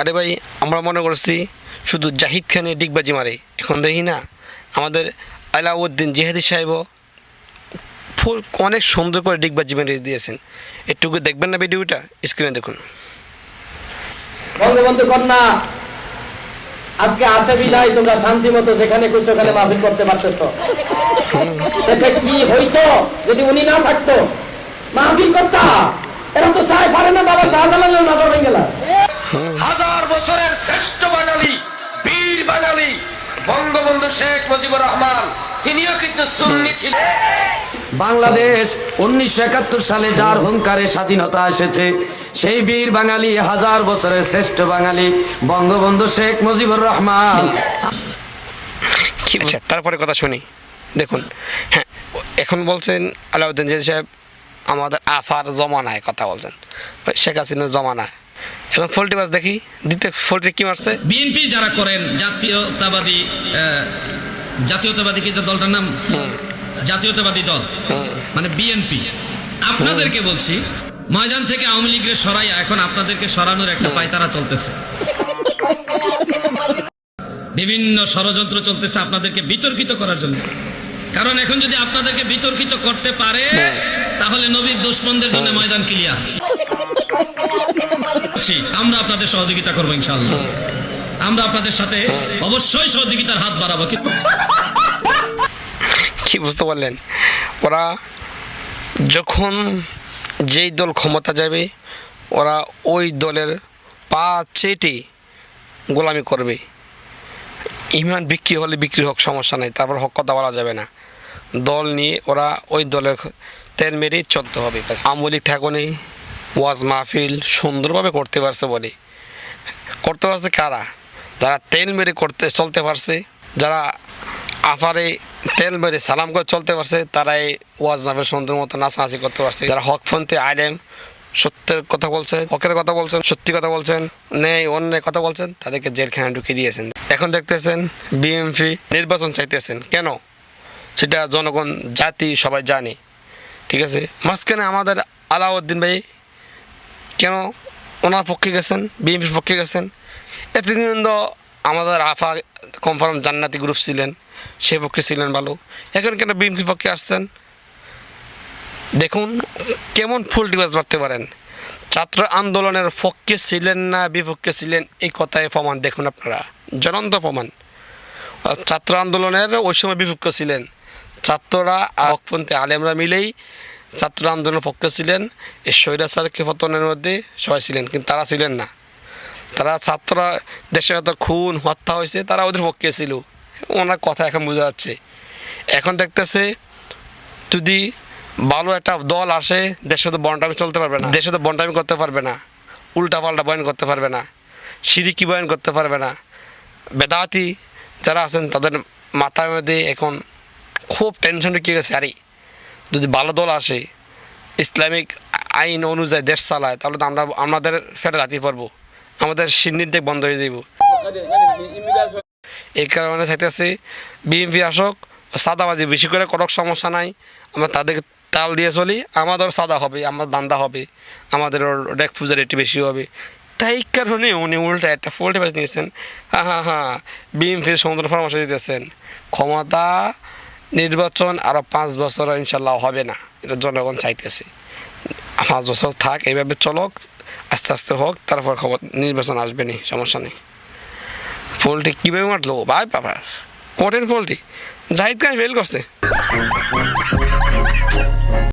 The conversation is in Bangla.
আরে ভাই আমরা মনে করছি শুধু জাহিদ খানে ডিগবাজি মারে এখন দেখি না। আমাদের আলাউদ্দিন জেহাদি সাহেবও অনেক সুন্দর করে ডিগবাজি মেরে দিয়েছেন। একটুকু দেখবেন না ভিডিওটা স্ক্রিনে দেখুন। বঙ্গবন্ধু কন্যা আজকে আসে বিদায় তোমরা শান্তি মতো যেখানে খুশি ওখানে মাহফিল করতে পারতেছ। দেশে কি হইতো যদি উনি না থাকতো? মাহফিল করতা? এরা তো সাহেব পারে না বাবা শাহজালালের নজর হয়ে গেল। হাজার বছরের শ্রেষ্ঠ বাঙালি বীর বাঙালি বঙ্গবন্ধু শেখ মুজিবুর রহমান তিনিও কিন্তু সুন্নি ছিলেন। বাংলাদেশ উনিশশো একাত্তর সালে যার হুঙ্কারে স্বাধীনতা এসেছে সেই বীর বাঙালি হাজার বছরের শ্রেষ্ঠ বাঙালি বঙ্গবন্ধু শেখ মুজিবুর রহমান। কি তারপরে কথা শুনি। দেখুন হ্যাঁ এখন বলছেন আলাউদ্দিন জেহাদি সাহেব আমাদের আফার জমানায় কথা বলছেন। ওই শেখ হাসিনার জমানায়। এখন ফোল্টি বাস দেখি দিতে ফোল্টি কি মারছে? বিএনপি যারা করেন জাতীয়তাবাদী জাতীয়তাবাদী কি যে দলটার নাম? জাতীয়তাবাদী দল। মানে বিএনপি আপনাদেরকে বলছি ময়দান থেকে আওয়ামী লীগের সরাইয়া এখন আপনাদেরকে সরানোর একটা পায়তারা চলতেছে। বিভিন্ন ষড়যন্ত্র চলতেছে আপনাদেরকে বিতর্কিত করার জন্য। কারণ এখন যদি আপনাদেরকে বিতর্কিত করতে পারে তাহলে নবীর দুশ্মনদের জন্য ময়দান ক্লিয়ার আমরা আপনাদের সহযোগিতা করব ইনশাআল্লাহ। আমরা আপনাদের সাথে অবশ্যই সহযোগিতার হাত বাড়াবো। কিন্তু কি বুঝতে পারলেন? ওরা যখন যেই দল ক্ষমতা যাবে ওরা ওই দলের পা চেটে গোলামি করবে। ইমান বিক্রি হলে বিক্রি হোক সমস্যা নেই তারপর হক কথা বলা যাবে না। দল নিয়ে ওরা ওই দলের তেল মেরেই চলতে হবে। আওয়ামী লীগ ওয়াজ মাহফিল সুন্দরভাবে করতে পারছে বলে। করতে পারছে কারা? যারা তেল মেরে করতে, চলতে পারছে, যারা আফারে তেল মেরে সালাম করে চলতে পারছে, তারাই ওয়াজ মাহফিল সুন্দর মতো নাচানাচি করতে পারছে। যারা হক হকপন্থী আইলেম সত্যের কথা বলছেন, হকের কথা বলছেন, সত্যি কথা বলছেন নেই অন্যায় কথা বলছেন, তাদেরকে জেলখানায় ঢুকিয়ে দিয়েছেন। এখন দেখতেছেন বিএমপি নির্বাচন চাইতেছেন। কেন? সেটা জনগণ, জাতি সবাই জানে। ঠিক আছে? মাঝখানে আমাদের আলাউদ্দিন ভাই কেন ওনার পক্ষে গেছেন, বিএনপির পক্ষে গেছেন? এতদিন তো আমাদের আফা কনফার্ম জান্নাতি গ্রুপ ছিলেন সে পক্ষে ছিলেন ভালো। এখন কেন বিএনপির পক্ষে আসছেন? দেখুন, কেমন ফুল ডিভাইস বাড়তে পারেন। ছাত্র আন্দোলনের পক্ষে ছিলেন না, বিপক্ষে ছিলেন, এই কথায় প্রমাণ দেখুন আপনারা। জ্বলন্ত প্রমাণ। ছাত্র আন্দোলনের ওই সময় বিপক্ষ ছিলেন। ছাত্ররা হকপন্থী আলেমরা মিলেই ছাত্র আন্দোলনের পক্ষে ছিলেন। এই স্বৈরাচারকে পতনের মধ্যে সবাই ছিলেন, কিন্তু তারা ছিলেন না। তারা ছাত্ররা দেশে এত খুন, হত্যা হয়েছে, তারা ওদের পক্ষে ছিল। ওনার কথা এখন বোঝা যাচ্ছে। এখন দেখতেছে যদি ভালো একটা দল আসে দেশে তো বন্টামি চলতে পারবে না। দেশে তো বন্টামি করতে পারবে না। উল্টা পাল্টা বয়ন করতে পারবে না। সিরিকি বয়ন করতে পারবে না। বেদাতি যারা আছেন, তাদের মাথার মধ্যে এখন খুব টেনশন ঢুকে গেছে? আরে, যদি ভালো দল আসে, ইসলামিক আইন অনুযায়ী দেশ চালায়, তাহলে তো আমরা, আমাদের ফেটে রাতি পারব আমাদের সিন্নির বন্ধ হয়ে যাব এই কারণে চাইতেছি, বিএনপি আসক সাদাবাজি বেশি করে করক, সমস্যা নাই। আমরা তাদেরকে তাল দিয়ে চলি আমাদের সাদা হবে, আমার দান্দা হবে আমাদের ডেক পূজার একটু বেশি হবে। তাই কারণে উনি উল্টা একটা ফোল্টে বাজ নিয়েছেন। হ্যাঁ হ্যাঁ হ্যাঁ বিএনপির সমুদ্র পরামর্শ দিতেছেন। ক্ষমতা নির্বাচন আরও পাঁচ বছর ইনশাল্লাহ হবে না, এটা জনগণ চাইতেছে। পাঁচ বছর থাক, এইভাবে চলক, আস্তে আস্তে হোক, তারপর খবর, নির্বাচন আসবে নি, সমস্যা নেই। পোলট্রি কীভাবে মারলো? ভাই বাবার কঠিন পোলট্রি। জাহিদ খান ফেল করছে।